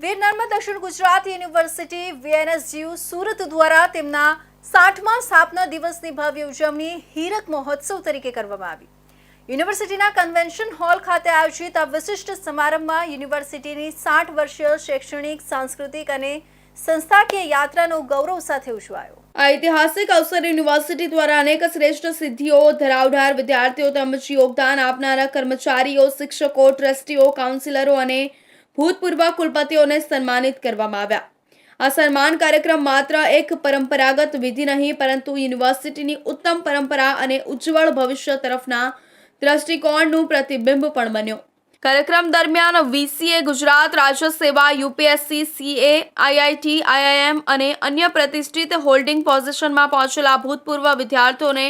વીર Narmad Dakshin Gujarat university VNSGU Surat દ્વારા તેમના સાઠમા સ્થાપના દિવસની ભવ્ય ઉજવણી હીરક મહોત્સવ તરીકે કરવામાં આવી. યુનિવર્સિટીના કન્વેન્શન હોલ ખાતે આયોજિત આ વિશિષ્ટ સમારંભમાં યુનિવર્સિટીની સાઠ વર્ષીય શૈક્ષણિક, સાંસ્કૃતિક અને સંસ્થાકીય યાત્રાનો ગૌરવ સાથે ઉજવાયો. આ ઐતિહાસિક અવસર યુનિવર્સિટી દ્વારા અનેક શ્રેષ્ઠ સિદ્ધિઓ ધરાવનાર વિદ્યાર્થીઓ તેમજ યોગદાન આપનારા કર્મચારીઓ, શિક્ષકો, ટ્રસ્ટીઓ, કાઉન્સિલરો અને ભૂતપૂર્વ કુલપતિઓને સન્માનિત કરવામાં આવ્યા. આ સન્માન કાર્યક્રમ માત્ર એક પરંપરાગત વિધિ નહીં, પરંતુ યુનિવર્સિટીની ઉત્તમ પરંપરા અને ઉજ્જવળ ભવિષ્ય તરફના દ્રષ્ટિકોણનું પ્રતિબિંબ પણ બન્યો. કાર્યક્રમ દરમિયાન વીસીએ, ગુજરાત રાજ્ય સેવા, યુપીએસસી, સીએ, આઈઆઈટી, આઈઆઈએમ અને અન્ય પ્રતિષ્ઠિત હોલ્ડિંગ પોઝિશનમાં પહોંચેલા ભૂતપૂર્વ વિદ્યાર્થીઓને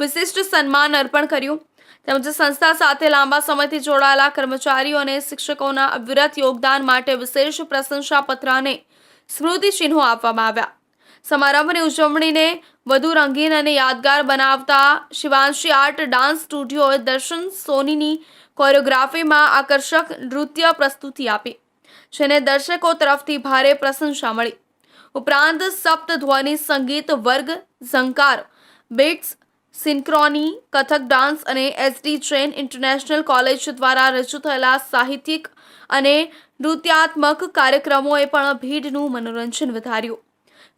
વિશિષ્ટ સન્માન અર્પણ કર્યું. તેમજ સંસ્થા સાથે લાંબા સમયથી જોડાયેલા કર્મચારીઓ અને શિક્ષકોના અવિરત યોગદાન માટે વિશેષ પ્રશંસાપત્ર અને સ્મૃતિ ચિહ્નો આપવામાં આવ્યા. સમારંભની ઉજવણીને વધુ રંગીન અને યાદગાર બનાવતા શિવાંશી આર્ટ ડાન્સ સ્ટુડિયોએ દર્શન સોનીની કોરિયોગ્રાફીમાં આકર્ષક નૃત્ય પ્રસ્તુતિ આપી, જેને દર્શકો તરફથી ભારે પ્રશંસા મળી. ઉપરાંત સપ્તધ્વનિ સંગીત વર્ગ, Jhankar beats synchrony Kathak dance અને એસડી જૈન ઇન્ટરનેશનલ કોલેજ દ્વારા રજૂ થયેલા સાહિત્યિક અને નૃત્યાત્મક કાર્યક્રમોએ પણ ભીડનું મનોરંજન વધાર્યું.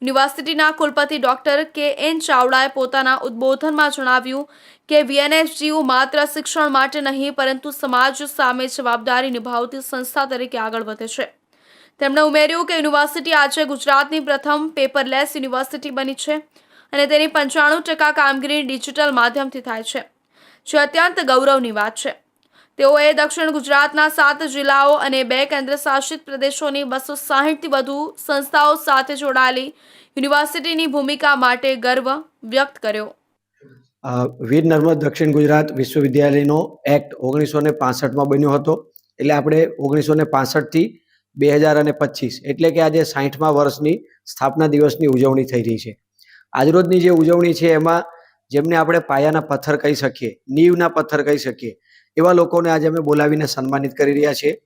યુનિવર્સિટીના કુલપતિ ડોક્ટર કે એન ચાવડાએ પોતાના ઉદ્બોધનમાં જણાવ્યું કે વીએનએસજીયુ માત્ર શિક્ષણ માટે નહીં, પરંતુ સમાજ સામે જવાબદારી નિભાવતી સંસ્થા તરીકે આગળ વધે છે. તેમણે ઉમેર્યું કે યુનિવર્સિટી આજે ગુજરાતની પ્રથમ પેપરલેસ યુનિવર્સિટી બની છે. અને તેની પંચાણું ટકા કામગીરી ડિજિટલ માધ્યમથી થાય છે. જે અત્યંત ગૌરવની વાત છે. તેઓએ દક્ષિણ ગુજરાતના સાત જિલ્લાઓ અને બે કેન્દ્રશાસિત પ્રદેશોની બસો સાહીઠથી વધુ સંસ્થાઓ સાથે જોડાયેલી યુનિવર્સિટીની ભૂમિકા માટે ગર્વ વ્યક્ત કર્યો. વીર નર્મદ દક્ષિણ ગુજરાત વિશ્વવિદ્યાલયનો એક્ટ ઓગણીસો ને પાસઠમાં બન્યો હતો. એટલે આપણે ઓગણીસો ને પાસઠથી બે હજાર અને પચીસ, એટલે કે આજે સાહીઠમાં વર્ષની સ્થાપના દિવસની ઉજવણી થઈ રહી છે. આજરોજની જે ઉજવણી છે એમાં જેમને આપણે પાયાના પથ્થર કહી શકીએ, નીવના પથ્થર કહી શકીએ, એવા લોકોને આજે અમે બોલાવીને સન્માનિત કરી રહ્યા છીએ.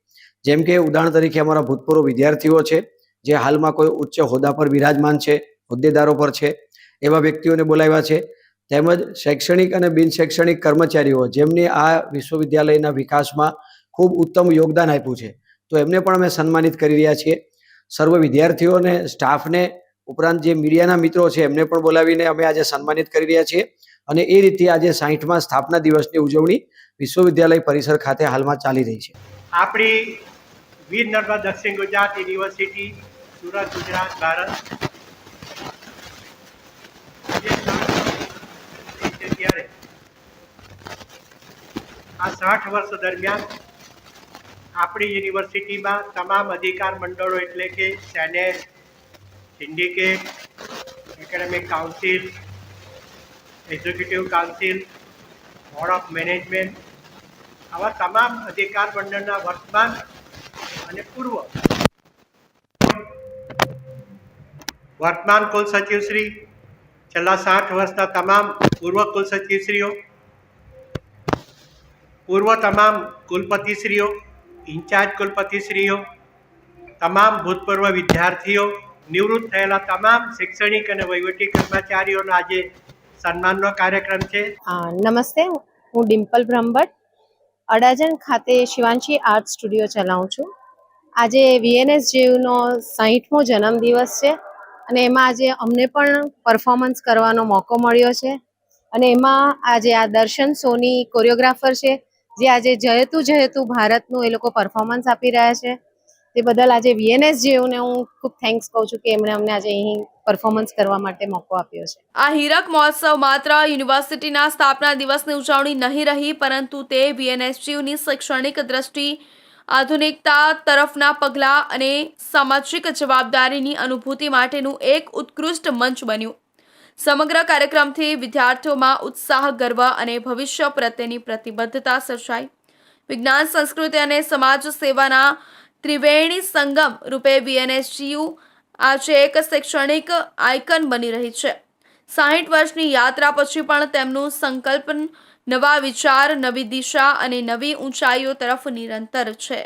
જેમ કે ઉદાહરણ તરીકે અમારા ભૂતપૂર્વ વિદ્યાર્થીઓ છે, જે હાલમાં કોઈ ઉચ્ચ હોદ્દા પર બિરાજમાન છે, હોદ્દેદારો પર છે, એવા વ્યક્તિઓને બોલાવ્યા છે. તેમજ શૈક્ષણિક અને બિનશૈક્ષણિક કર્મચારીઓ, જેમને આ વિશ્વવિદ્યાલયના વિકાસમાં ખૂબ ઉત્તમ યોગદાન આપ્યું છે. તો એમને પણ અમે સન્માનિત કરી રહ્યા છીએ. સર્વ વિદ્યાર્થીઓને, સ્ટાફને ઉપરાંત જે મીડિયાના મિત્રો છે, એમને પણ બોલાવીને અમે આજે સન્માનિત કરી રહ્યા છીએ. અને એ રીતે આજે સાહીઠમાં સ્થાપના દિવસની ઉજવણી વિશ્વવિદ્યાલય પરિસર ખાતે હાલમાં ચાલી રહી છે. આપણી વીર નર્મદ દક્ષિણ ગુજરાત યુનિવર્સિટી, સુરત, ગુજરાત, ભારત. આ સાઠ વર્ષ દરમિયાન આપણી યુનિવર્સિટીમાં તમામ અધિકાર મંડળો એટલે કે senate syndicate academic council executive council board of management આવા તમામ અધિકાર મંડળના વર્તમાન અને પૂર્વ વર્તમાન કુલ સચિવશ્રી છેલ્લા સાઠ વર્ષના તમામ પૂર્વ કુલ સચિવશ્રીઓ પૂર્વ તમામ કુલપતિશ્રીઓ ઇન્ચાર્જ કુલપતિશ્રીઓ તમામ ભૂતપૂર્વ વિદ્યાર્થીઓ નિવૃત્ત થયેલા તમામ શૈક્ષણિક અને વહીવટી કર્મચારીઓનો આજે સન્માનનો કાર્યક્રમ છે. નમસ્તે, હું ડિમ્પલ બ્રહ્મભટ્ટ, અડાજણ ખાતે શિવાંશી આર્ટ સ્ટુડિયો ચલાવું છું. આજે વીએનએસ જેવનો સાહીઠમો જન્મદિવસ છે અને એમાં આજે અમને પણ પરફોર્મન્સ કરવાનો મોકો મળ્યો છે. અને એમાં આજે આ દર્શન સોની કોરિયોગ્રાફર છે, જે આજે જયતું જયતું ભારતનું એ લોકો પરફોર્મન્સ આપી રહ્યા છે. તે બદલ આજે વીએનએસ જેઓને હું ખૂબ થેન્ક્સ કહું છું કે એમણે અમને આજે અહીં પરફોર્મન્સ કરવા માટે મોકો આપ્યો છે. આ હીરક મહોત્સવ માત્ર યુનિવર્સિટીના સ્થાપના દિવસની ઉજવણી નહીં રહી, પરંતુ તે વીએનએસજીયુની શૈક્ષણિક દ્રષ્ટિ, આધુનિકતા તરફના પગલાં અને સામાજિક જવાબદારીની અનુભૂતિ માટેનું એક ઉત્કૃષ્ટ મંચ બન્યું. સમગ્ર કાર્યક્રમથી વિદ્યાર્થીઓમાં ઉત્સાહ, ગર્વ અને ભવિષ્ય પ્રત્યેની પ્રતિબદ્ધતા સર્જાઈ. વિજ્ઞાન, સંસ્કૃતિ અને સમાજ સેવાના ત્રિવેણી સંગમ રૂપે વીએનએસજીયુ આજે એક શૈક્ષણિક આઇકન બની રહી છે. સાહીઠ વર્ષની યાત્રા પછી પણ તેમનું સંકલ્પ નવા વિચાર, નવી દિશા અને નવી ઊંચાઈઓ તરફ નિરંતર છે.